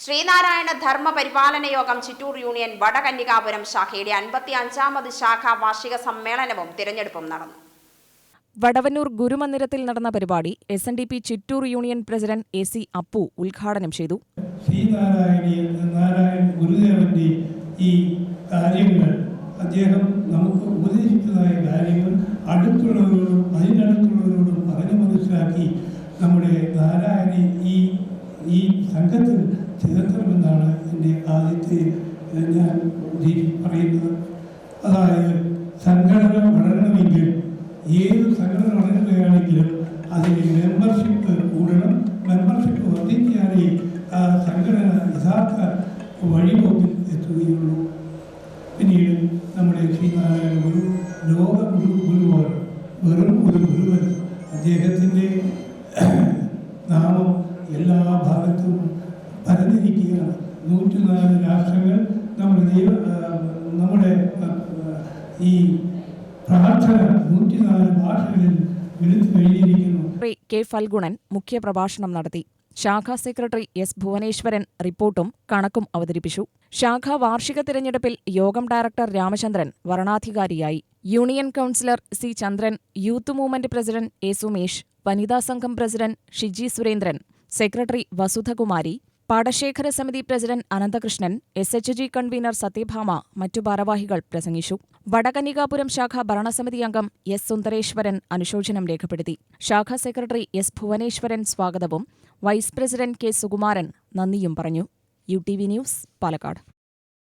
ശ്രീനാരായണ ധർമ്മ പരിപാലന യോഗം ചിറ്റൂർ യൂണിയൻ വടകന്യകാപുരം ശാഖയുടെ അൻപത്തി അഞ്ചാമത് ശാഖാ വാർഷിക സമ്മേളനവും തിരഞ്ഞെടുപ്പും നടന്നു. വടവന്നൂർ ഗുരുമന്ദിരത്തിൽ നടന്ന പരിപാടി S N D P Chittur union president A C Appu ഉദ്ഘാടനം ചെയ്തു. ശ്രീനാരായണീയൻ നാരായണ ഗുരുദേവന്റെ ഈ കാര്യങ്ങൾ അദ്ദേഹം നമുക്ക് ഉപദേശിച്ചതായ കാര്യങ്ങൾ അടുത്തുള്ളവരോടും അതിനടുത്തുള്ളവരോടും പറഞ്ഞു മനസ്സിലാക്കി നമ്മുടെ നാരായണ ഈ ഈ സംഘത്തിൽ ഞാൻ പറയുന്നത്. അതായത് സംഘടന വളരണമെങ്കിൽ ഏത് സംഘടന വളരുകയാണെങ്കിലും അതിന് മെമ്പർഷിപ്പ് കൂടണം. മെമ്പർഷിപ്പ് വർദ്ധിക്കാനേ ആ സംഘടന യഥാർത്ഥ വഴിപോക്കിൽ എത്തുകയുള്ളൂ. പിന്നീട് നമ്മുടെ ശ്രീനാരായണ ഗുരു ലോക ഗുരു ഗുരുവാണ്. വെറും ഒരു ഗുരുവൻ അദ്ദേഹത്തിന്റെ നാമം എല്ലാ ഭാഗത്തും പരന്നിരിക്കുകയാണ്. നൂറ്റിനാല് രാഷ്ട്രങ്ങൾ ആ, നമ്മുടെ ഈ പ്രാർത്ഥന നൂറ്റിനാല് ഭാഷകളിൽ വിളിച്ചു കഴിഞ്ഞിരിക്കുന്നു കെ. ഫൽഗുണൻ മുഖ്യപ്രഭാഷണം നടത്തി. ശാഖാ സെക്രട്ടറി എസ്. ഭുവനേശ്വരൻ റിപ്പോർട്ടും കണക്കും അവതരിപ്പിച്ചു. ശാഖാ വാർഷിക തിരഞ്ഞെടുപ്പിൽ യോഗം director Ramachandran വരണാധികാരിയായി. Union councillor C. Chandran youth movement president A. Sumesh വനിതാ സംഘം പ്രസിഡന്റ് ഷിജി സുരേന്ദ്രൻ സെക്രട്ടറി വസുധകുമാരി പാടശേഖര സമിതി president Ananthakrishnan S H G convener Sathyabhama മറ്റു ഭാരവാഹികൾ പ്രസംഗിച്ചു. വടകനികാപുരം ശാഖ ഭരണസമിതി അംഗം എസ് സുന്ദരേശ്വരൻ അനുശോചനം രേഖപ്പെടുത്തി. ശാഖാ സെക്രട്ടറി എസ് ഭുവനേശ്വരൻ സ്വാഗതവും വൈസ് പ്രസിഡന്റ് കെ സുകുമാരൻ നന്ദിയും പറഞ്ഞു. U T V news Palakkad.